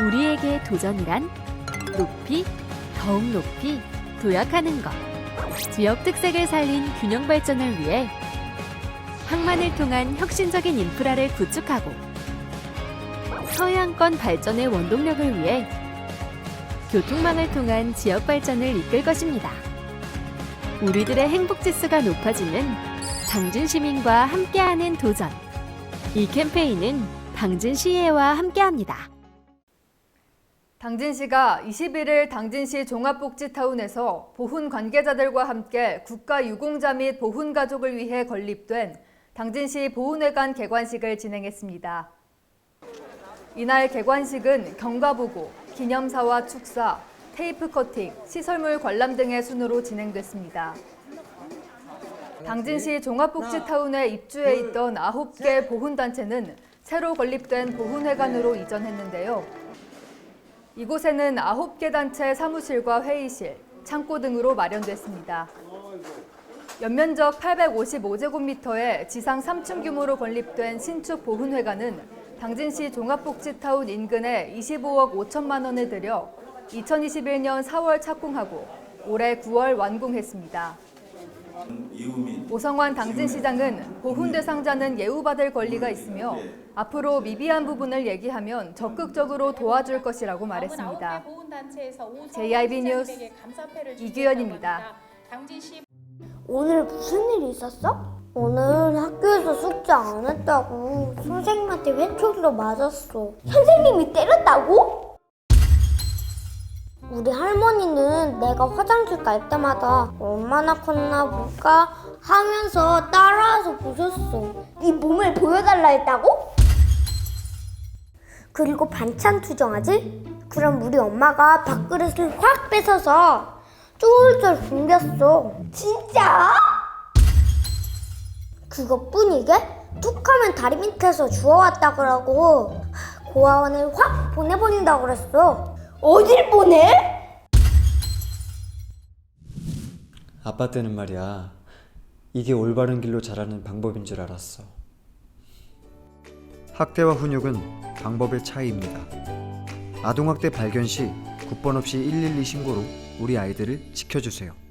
우리에게 도전이란 높이, 더욱 높이 도약하는 것. 지역 특색을 살린 균형 발전을 위해 항만을 통한 혁신적인 인프라를 구축하고 서해안권 발전의 원동력을 위해 교통망을 통한 지역 발전을 이끌 것입니다. 우리들의 행복 지수가 높아지는 당진 시민과 함께하는 도전. 이 캠페인은 당진 시의회와 함께합니다. 당진시가 21일 당진시 종합복지타운에서 보훈 관계자들과 함께 국가 유공자 및 보훈 가족을 위해 건립된 당진시 보훈회관 개관식을 진행했습니다. 이날 개관식은 경과보고, 기념사와 축사, 테이프 커팅, 시설물 관람 등의 순으로 진행됐습니다. 당진시 종합복지타운에 입주해 있던 9개 보훈단체는 새로 건립된 보훈회관으로 이전했는데요. 이곳에는 9개 단체 사무실과 회의실, 창고 등으로 마련됐습니다. 연면적 855제곱미터의 지상 3층 규모로 건립된 신축 보훈회관은 당진시 종합복지타운 인근에 25억 5천만 원을 들여 2021년 4월 착공하고 올해 9월 완공했습니다. 오성환 당진시장은 보훈 대상자는 예우받을 권리가 있으며 앞으로 미비한 부분을 얘기하면 적극적으로 도와줄 것이라고 말했습니다. JIB 뉴스 이규현입니다. 당진시 오늘 무슨 일 있었어? 오늘 학교에서 숙제 안 했다고 선생님한테 회초리로 맞았어. 선생님이 때렸다고? 우리 할머니는 내가 화장실 갈 때마다 얼마나 컸나 볼까 하면서 따라와서 보셨어. 네 몸을 보여달라 했다고? 그리고 반찬 투정하지? 그럼 우리 엄마가 밥그릇을 확 뺏어서 쫄쫄 굶겼어. 진짜? 그것뿐이게? 툭 하면 다리 밑에서 주워왔다 그러고 고아원을 확 보내버린다 그랬어. 어딜 보내? 아빠 때는 말이야. 이게 올바른 길로 자라는 방법인 줄 알았어. 학대와 훈육은 방법의 차이입니다. 아동학대 발견 시 국번 없이 112 신고로 우리 아이들을 지켜주세요.